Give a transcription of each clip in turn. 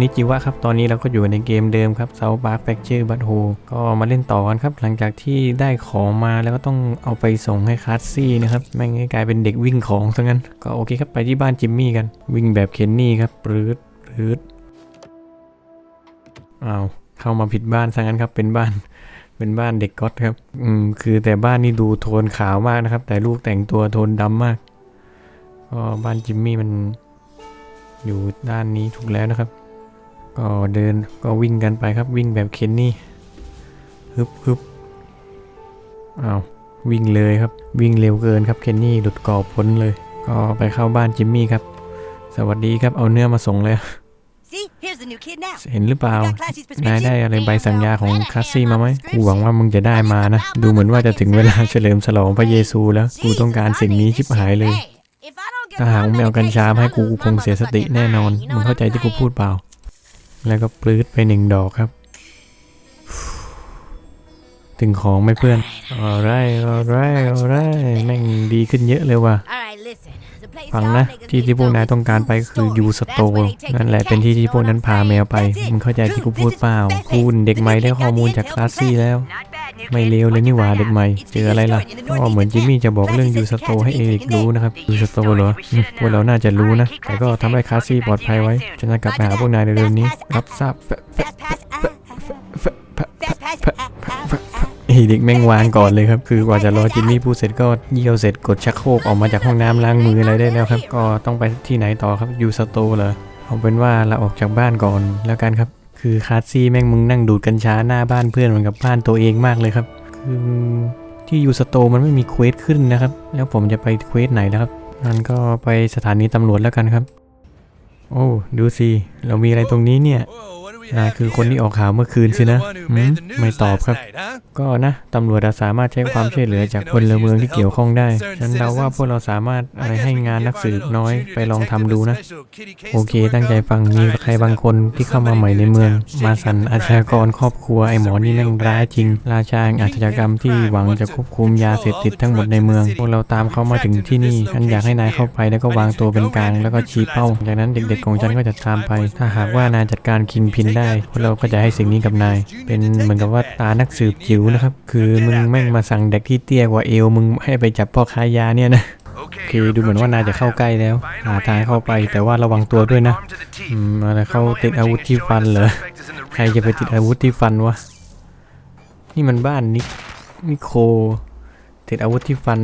นิจิวะครับ ตอนนี้เราก็อยู่ในเกมเดิมครับเซาบาร์แฟกเจอร์บัตโฮก็มาเล่นต่อกันครับ หลังจากที่ได้ของมาแล้วก็ต้องเอาไปส่งให้คาร์ซี่นะครับแม่งกลายเป็นเด็กวิ่งของซะงั้น ก็โอเคครับไปที่บ้านจิมมี่กัน วิ่งแบบเคนนี่ครับปรืดปรืดอ้าวเข้ามาผิดบ้านซะงั้นครับเป็นบ้านเป็นบ้านเด็กก๊อตครับ อืมคือแต่บ้านนี่ดูโทนขาวมากนะครับ แต่ลูกแต่งตัวโทนดำมากก็บ้านจิมมี่มันอยู่ด้านนี้ถูกแล้วนะครับ ก็เดินก็วิ่งกันไปครับวิ่งแบบเคนนี่ฮึบฮึบอ้าววิ่งเลยครับวิ่งเร็วเกินครับเคนนี่หลุดกรอบพ้นเลย ก็ไปเข้าบ้านจิมมี่ครับ สวัสดีครับเอาเนื้อมาส่งเลย See, here's the new kid now. เห็นหรือเปล่า You got Classy's นาย prescription? ได้อะไรใบสัญญาของ Well, คาสซี่มาไหม prescription. กูหวังว่ามึงจะได้มานะ ดูเหมือนว่าจะถึงเวลาเฉลิมฉลองพระเยซูแล้ว กูต้องการสิ่งนี้ชิบหายเลย Hey, if I don't get ถ้าหากมึงไม่เอากัญชามาให้กูกูคงเสียสติแน่นอน มึงเข้าใจที่กูพูดเปล่า แล้วก็ปลื้ดไปหนึ่งดอกครับ ถึงของไหม่เพื่อนอะไรอะไรอะไรแม่งดีขึ้นเยอะเลยว่ะ Alright, listen. The place ฟัง y'all นะ niggas ที่ need ที่พวก to นาย go ต้องการไป is คือ store. ยูสโต That's where they take นั่น the แหละเป็นที่ที่พวกนั้นพาแมวไป That's it. มึงเข้าใจที่กู Dude, พูด this is เปล่า that's it. คุณเด็กใหม่ The new ได้ kid ข้อ got มูล the จาก intel คลาส from ซี่ Classy. แล้ว Not bad, new ไม่เลวเลยนี่หว่าเด็กใหม่ เจออะไรล่ะก็เหมือนจิมมี่จะบอกเรื่องยูสโตให้เอริกรู้นะครับยูสโตเหรอพวกเราน่าจะรู้นะ แต่ก็ทำให้คาซี่ปลอดภัยไว้ฉันจะกลับไปหาพวกนายในเร็วนี้ รับทราบเด็กแม่งวางก่อนเลยครับ คือกว่าจะรอจิมมี่พูดเสร็จก็เยี่ยวเสร็จกดชักโครกออกมาจากห้องน้ำล้างมืออะไรได้แล้วครับ ก็ต้องไปที่ไหนต่อครับยูสโตเหรอเอาเป็นว่าเราออกจากบ้านก่อนแล้วกันครับ คือคาร์ซี่แม่งมึงนั่งดูดกัญชาหน้าบ้านเพื่อนเหมือนกับบ้านตัวเองมากเลยครับ คือที่ยูสโตมันไม่มีเควสขึ้นนะครับ แล้วผมจะไปเควสไหนแล้วครับงั้นก็ไปสถานีตำรวจแล้วกันครับ โอ้ ดูสิ เรามีอะไรตรงนี้เนี่ย นายคือคนที่ออกข่าวเมื่อคืนสินะมไม่ตอบครับ ก็นะตำรวจสามารถใช้ความช่วยเหลือจากพลเมืองที่เกี่ยวข้องได้ ฉันเดาว่าพวกเราสามารถอะไรให้งานนักสืบน้อยไปลองทำดูนะ โอเค ตั้งใจฟังมีใครบางคนที่เข้ามาใหม่ในเมือง มาสันอาชญากรครอบครัวไอหมอนี่แม่งร้ายจริง ราชาอาชญากรรมที่หวังจะควบคุมยาเสพติดทั้งหมดในเมือง พวกเราตามเขามาถึงที่นี่ฉันอยากให้นายเข้าไปแล้วก็วางตัวเป็นกลางแล้วก็ชี้เป้า จากนั้นเด็กๆของฉันก็จะตามไป ถ้าหากว่านายจัดการคินพินได้พวกเราก็จะให้สิ่งนี้กับนาย เป็นเหมือนกับว่าตานักสืบจิ๋วนะครับ คือมึงแม่งมาสั่งเด็กที่เตี้ยกว่าเอวมึงให้ไปจับพ่อค้ายาเนี่ยนะโอเคดูเหมือนว่านายจะเข้าใกล้แล้วหาทางเข้าไปแต่ว่าระวังตัวด้วยนะอืมอะไรเข้าติดอาวุธที่ฟันเหรอใครจะไปติดอาวุธที่ฟันวะนี่มันบ้านนินิโคติดอาวุธที่ฟัน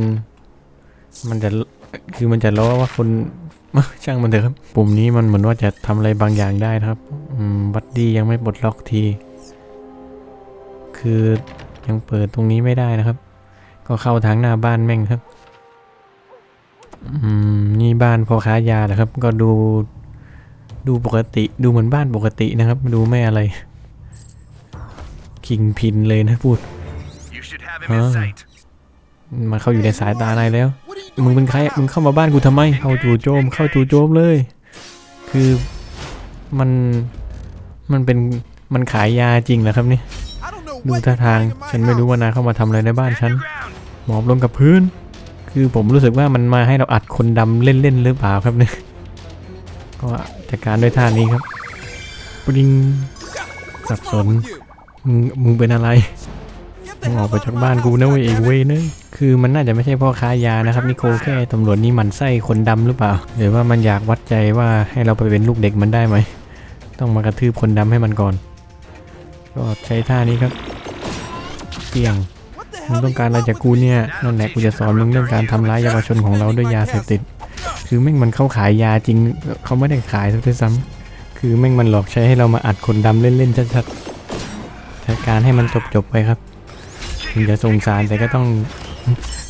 มันจะ คือมันจะล้อว่าคนช่างมันเถอะครับ ปุ่มนี้มันเหมือนว่าจะทำอะไรบางอย่างได้นะครับอืมบัดดี้ยังไม่ปลดล็อกที คือยังเปิดตรงนี้ไม่ได้นะครับ ก็เข้าทางหน้าบ้านแม่งครับ อืมนี่บ้านพ่อค้ายาเหรอครับ ก็ดู ดูปกติดูเหมือนบ้านปกตินะครับ ดูไม่อะไร คิงพินเลยนะพูด You should have him in Ah. sight. มันเข้าอยู่ในสายตานายแล้ว มึงเป็นใครมึงเข้ามาบ้านกูทำไม เข้าจู่โจม เข้าจู่โจมเลย คือมันมันเป็นมันขายยาจริงเหรอครับนี่ดูท่าทางฉันไม่รู้ว่านาเข้ามาทำอะไรในบ้านฉันหมอบลงกับพื้น คือผมรู้สึกว่ามันมาให้เราอัดคนดำเล่นๆหรือเปล่าครับเนี่ยก็จัดการด้วยท่านี้ครับปริงสับสนมึงมึงเป็นอะไรมึงออกไปจากบ้านกูนะเว้ยไอ้เว้ยเนย คือมันน่าจะไม่ใช่พ่อค้ายานะครับนิโคแค่ตำรวจนี่มันไส้คนดำหรือเปล่า หรือว่ามันอยากวัดใจว่าให้เราไปเป็นลูกเด็กมันได้ไหม ต้องมากระทืบคนดำให้มันก่อน ก็ใช้ท่านี้ครับเปียงมึงต้องการอะไรจากกูเนี่ยนั่นแหละกูจะสอนมึงเรื่องการทำร้ายเยาวชนของเราด้วยยาเสพติด คือแม่งมันเข้าขายยาจริง เขาไม่ได้ขายซะด้วยซ้ำคือแม่งมันหลอกใช้ให้เรามาอัดคนดำเล่นๆชัดๆจัดการให้มันจบๆไปครับถึงจะสงสารแต่ก็ต้อง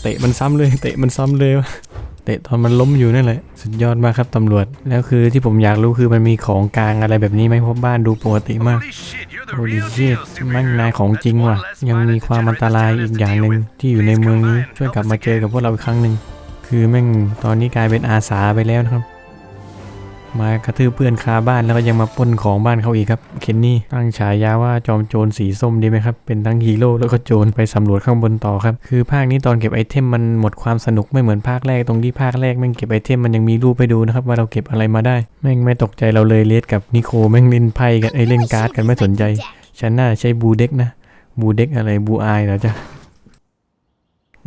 เตะมันซ้ำเลยเตะมันซ้ำเลยเตะตอนมันล้มอยู่นั่นแหละสุดยอดมากครับตำรวจแล้วคือที่ผมอยากรู้คือมันมีของกลางอะไรแบบนี้ไหมเพราะบ้านดูปกติมากโอ้ดิเชียมั่งนายของจริงว่ะ ยังมีความอันตรายอีกอย่างหนึ่งที่อยู่ในเมืองนี้ช่วยกลับมาเจอกับพวกเราอีกครั้งหนึ่งคือแม่งตอนนี้กลายเป็นอาสาไปแล้วนะครับ มากระทืบเพื่อนคาบ้านแล้วก็ยังมาป้นของบ้านเขาอีกครับ เคนนี่ตั้งฉายาว่าจอมโจรสีส้มดีไหมครับ เป็นทั้งฮีโร่แล้วก็โจรไปสำรวจข้างบนต่อครับ คือภาคนี้ตอนเก็บไอเทมมันหมดความสนุกไม่เหมือนภาคแรกตรงที่ภาคแรกแม่งเก็บไอเทมมันยังมีรูปไปดูนะครับว่าเราเก็บอะไรมาได้ แม่งไม่ตกใจเราเลยเลสกับนิโคแม่งเล่นไพ่กันไอเล่นการ์ดกันไม่สนใจฉันน่าใช้บูเด็กนะบูเด็กอะไรบูอายเหรอจ๊ะ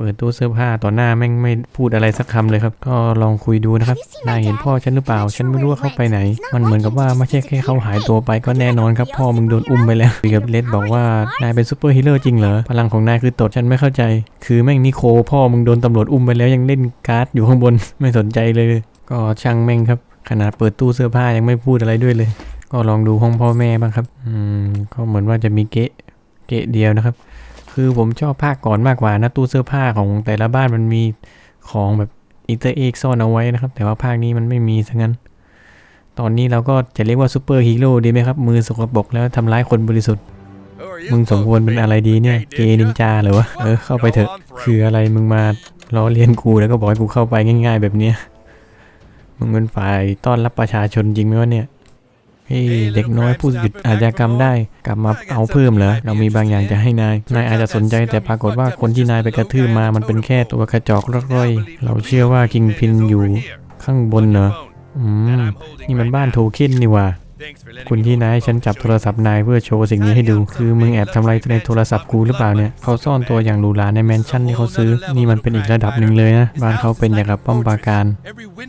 ปิดตู้เสื้อผ้าต่อหน้าแม่งไม่พูดอะไรสักคำเลยครับ ก็ลองคุยดูนะครับ นายเห็นพ่อฉันหรือเปล่า ฉันไม่รู้ว่าเขาไปไหน มันเหมือนกับว่าไม่ใช่แค่เขาหายตัวไปก็แน่นอนครับ พ่อมึงโดนอุ้มไปแล้วคุยกับเลดบอกว่านายเป็นซูเปอร์ฮีโร่จริงเหรอ พลังของนายคือตดฉันไม่เข้าใจ คือแม่งนิโคพ่อมึงโดนตำรวจอุ้มไปแล้วยังเล่นการ์ดอยู่ข้างบน ไม่สนใจเลย ก็ช่างแม่งครับ ขนาดเปิดตู้เสื้อผ้ายังไม่พูดอะไรด้วยเลย ก็ลองดูห้องพ่อแม่บ้างครับ อืม ก็เหมือนว่าจะมีเกะ เกะเดียวนะครับ คือผมชอบภาคก่อนมากกว่านะตู้เสื้อผ้าของแต่ละบ้านมันมีของแบบอินเตอร์เอ็กซ่อนเอาไว้นะครับ แต่ว่าภาคนี้มันไม่มีซะงั้น ตอนนี้เราก็จะเรียกว่าซูเปอร์ฮีโร่ดีไหมครับ มือสกปรกแล้วทำร้ายคนบริสุทธิ์ มึงสมควรเป็นอะไรดีเนี่ย เกนินจาหรอวะ เออเข้าไปเถอะ คืออะไรมึงมาล้อเลียนกูแล้วก็บอกให้กูเข้าไปง่าย ๆ แบบเนี้ย มึงเป็นฝ่ายต้อนรับประชาชนจริงไหมวะเนี่ย ฮ้ยเด็กน้อยผู้หยุดอาชญากรรมได้ กลับมาเอาเพิ่มเหรอเรามีบางอย่างจะให้นายนายอาจจะสนใจแต่ปรากฏว่าคนที่นายไปกระทืบมามันเป็นแค่ตัวกระจอกร่อยๆเราเชื่อว่าคิงพินอยู่ข้างบนเหรออืมนี่มันบ้านโทเค็นนี่หว่า คุณที่นายให้ฉันจับโทรศัพท์นายเพื่อโชว์สิ่งนี้ให้ดู คือมึงแอบทำอะไรในโทรศัพท์กูหรือเปล่าเนี่ยเขาซ่อนตัวอย่างหรูหราในแมนชั่นที่เขาซื้อ นี่มันเป็นอีกระดับหนึ่งเลยนะ บ้านเขาเป็นอย่างกับป้อมปราการ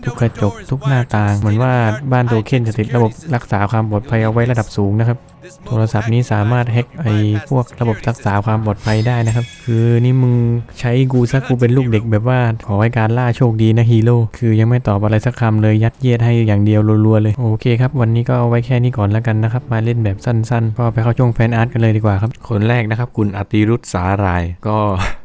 ทุกกระจกทุกหน้าต่าง เหมือนว่าบ้านโทเค็นจะติดระบบรักษาความปลอดภัยเอาไว้ระดับสูงนะครับ โทรศัพท์นี้สามารถแฮ็กไอ้พวกระบบรักษาความปลอดภัยได้นะครับ คือนี่มึงใช้กูซะกูเป็นลูกเด็กแบบว่าขอให้การล่าโชคดีนะฮีโร่ คือยังไม่ตอบอะไรสักคำเลยยัดเยียดให้อย่างเดียวรัวๆเลย โอเคครับ วันนี้ก็เอาไว้แค่นี้ก่อนแล้วกันนะครับ มาเล่นแบบสั้นๆ ก็ไปเข้าช่วงแฟนอาร์ตกันเลยดีกว่าครับ คนแรกนะครับ คุณอติรุษสารายก็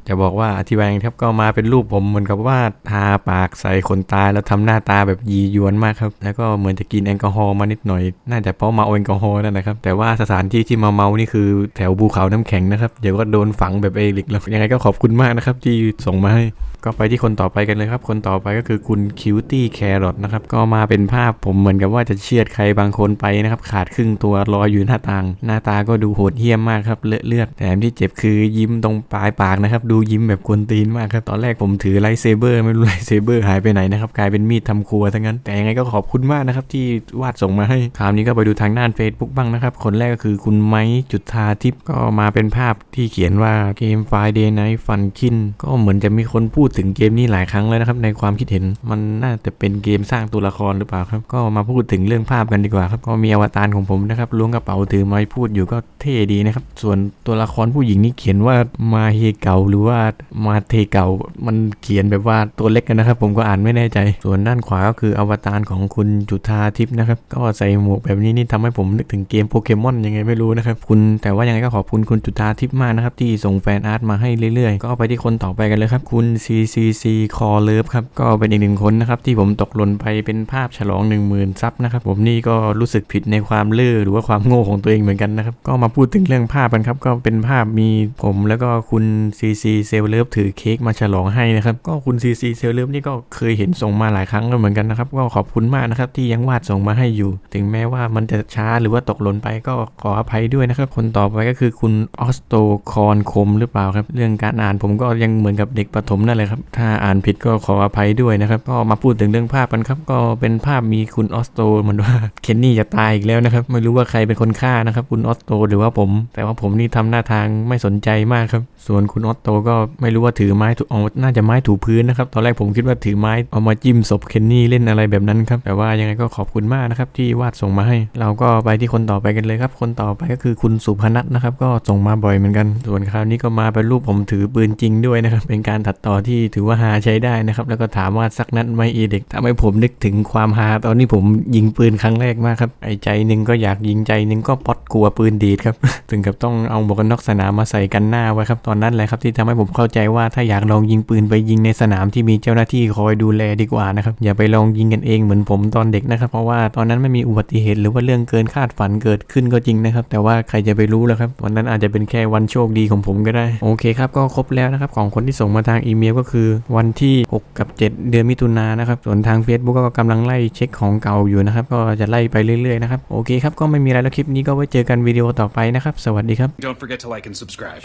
จะบอกว่าอธิบายครับก็มาเป็นรูปผมเหมือนกับว่าทาปากใส่ขนตาแล้วทำหน้าตาแบบยียวนมากครับ แล้วก็เหมือนจะกินแอลกอฮอล์มานิดหน่อย น่าจะเพราะเมาแอลกอฮอล์นั่นนะครับ แต่ว่าสถานที่ที่มาเมานี่คือแถวภูเขาน้ำแข็งนะครับ เดี๋ยวก็โดนฝังแบบเอลิกแล้วยังไงก็ขอบคุณมากนะครับที่ส่งมาให้ก็ไปที่คนต่อไปกันเลยครับ คนต่อไปก็คือคุณคิวตี้แครอทนะครับ ก็มาเป็นภาพผมเหมือนกับว่าจะเชือดใครบางคนไปนะครับ ขาดครึ่งตัวลอยอยู่หน้าต่าง หน้าตาก็ดูโหดเหี้ยมมากครับเลอะเลือดแถมที่เจ็บคือยิ้มตรงปลายปากนะครับดูยิ้มแบบกวนตีนมากครับ ตอนแรกผมถือไลท์เซเบอร์ไม่รู้ไลท์เซเบอร์หายไปไหนนะครับ กลายเป็นมีดทำครัวทั้งนั้น แต่ยังไงก็ขอบคุณมากนะครับ ที่วาดส่งมาให้คราวนี้ก็ไปดูทางด้าน Facebook บ้างนะครับ คนแรกก็คือคุณไม้จุดทาทิพย์ก็มาเป็นภาพที่เขียนว่าเกม Friday Night Fun คินก็เหมือนจะมีคนพูดถึงเกมนี้หลายครั้งแล้วนะครับในความคิดเห็นมันน่าจะเป็นเกมสร้างตัวละครหรือเปล่าครับ ก็มาพูดถึงเรื่องภาพกันดีกว่าครับก็มีอวตารของผมนะครับล้วงกระเป๋าถือไม้พูดอยู่ก็เท่ดีนะครับส่วนตัวละครผู้หญิงนี่เขียนว่ามาเฮเกาหรือว่ามาเทเก่ามันเขียนแบบว่าตัวเล็กกันนะครับ ผมก็อ่านไม่แน่ใจ ส่วนด้านขวาก็คืออวตารของคุณจุธาทิพย์นะครับก็ใส่หมวกแบบนี้นี่ทำให้ผมนึกถึงเกมโปเกมอนยังไงไม่รู้นะครับคุณแต่ว่ายังไงก็ขอบคุณคุณจุธาทิพย์มากนะครับที่ส่งแฟนอาร์ตมาให้เรื่อยๆ ก็ไปที่คนต่อไปกันเลยครับ คุณ CCC Core Love ครับก็เป็นอีกหนึ่งคนนะครับที่ผมตกหล่นไปเป็นภาพฉลอง 1 0,000ซับนะครับผมนี่ก็รู้สึกผิดในความเล่อหรือว่าความโง่ของตัวเองเหมือนกันนะครับก็มาพูดถึงเรื่องภาพกันครับก็เป็นภาพมีผมแล้วก็คุณ CC c e l l o v e ถือเค้กมาฉลองให้นะครับ ก็คุณ CC c e l l o v e นี่ก็เคยเห็นส่งมาหลายครั้งแล้วเหมือนกันนะครับ ก็ขอบคุณมากนะครับที่ยังวาดส่งมาให้อยู่ ถึงแม้ว่ามันจะช้าหรือว่าตกหล่นไปก็ขออภัยด้วยนะครับคนต่อไปก็คือคุณออสโตคอนคมหรือเปล่าครับ เรื่องการอ่านผมก็ยังเหมือนกับเด็กประถมนั่นแหละครับ ถ้าอ่านผิดก็ขออภัยด้วยนะครับ ก็มาพูดถึงเรื่องภาพกันครับ ก็เป็นภาพมีคุณออสโตเหมือนว่าเคนนี่จะตายอีกแล้วนะครับ ไม่รู้ว่าใครเป็นคนฆ่านะครับ คุณออสโตหรือว่าผม แต่ว่าผมนี่ทำหน้าทางไม่สนใจมากครับ ส่วนคุณออสโตก็ไม่รู้ว่าถือไม้ถูเอาน่าจะไม้ถูพื้นนะครับ ตอนแรกผมคิดว่าถือไม้เอามาจิ้มศพเคนนี่เล่นอะไรแบบนั้นครับ แต่ว่ายังไงก็ขอบคุณมากนะครับที่วาดส่งมาให้ เราก็ไปที่คนต่อไปกันเลยครับ คนต่อไปก็คือคุณสุพนัทนะครับ ก็ส่งมาบ่อยเหมือนกัน ส่วนคราวนี้ก็มาเป็นรูปผมถือปืนจริงด้วยนะครับ เป็นการตัดต่อที่ถือว่าฮาใช้ได้นะครับ แล้วก็ถามว่าสักนัดไหมอีเด็กทำให้ผมนึกถึงความฮาตอนที่ผมยิงปืนครั้งแรกมากครับ ไอ้ใจหนึ่งก็อยากยิงใจหนึ่งก็ป๊อดกลัวปืนดีดครับ ถึงกับต้องเอาหมวกกันน็อกสนามมาใส่กันหน้าไว้ครับ ตอนนั้นแหละครับที่ทำให้ให้ผมเข้าใจว่าถ้าอยากลองยิงปืนไปยิงในสนามที่มีเจ้าหน้าที่คอยดูแลดีกว่านะครับอย่าไปลองยิงกันเองเหมือนผมตอนเด็กนะครับ เพราะว่าตอนนั้นไม่มีอุบัติเหตุหรือว่าเรื่องเกินคาดฝันเกิดขึ้นก็จริงนะครับ แต่ว่าใครจะไปรู้ล่ะครับวันนั้นอาจจะเป็นแค่วันโชคดีของผมก็ได้โอเคครับก็ครบแล้วนะครับของคนที่ส่งมาทางอีเมลก็คือ วันที่ 6 กับ 7 เดือนมิถุนายนนะครับส่วนทาง Facebook ก็กำลังไล่เช็คของเก่าอยู่นะครับก็จะไล่ไปเรื่อยๆนะครับโอเคครับก็ไม่มีอะไรแล้วคลิปนี้ก็ไว้เจอกันวิดีโอต่อไปนะครับสวัสดีครับ Don't forget to like and subscribe.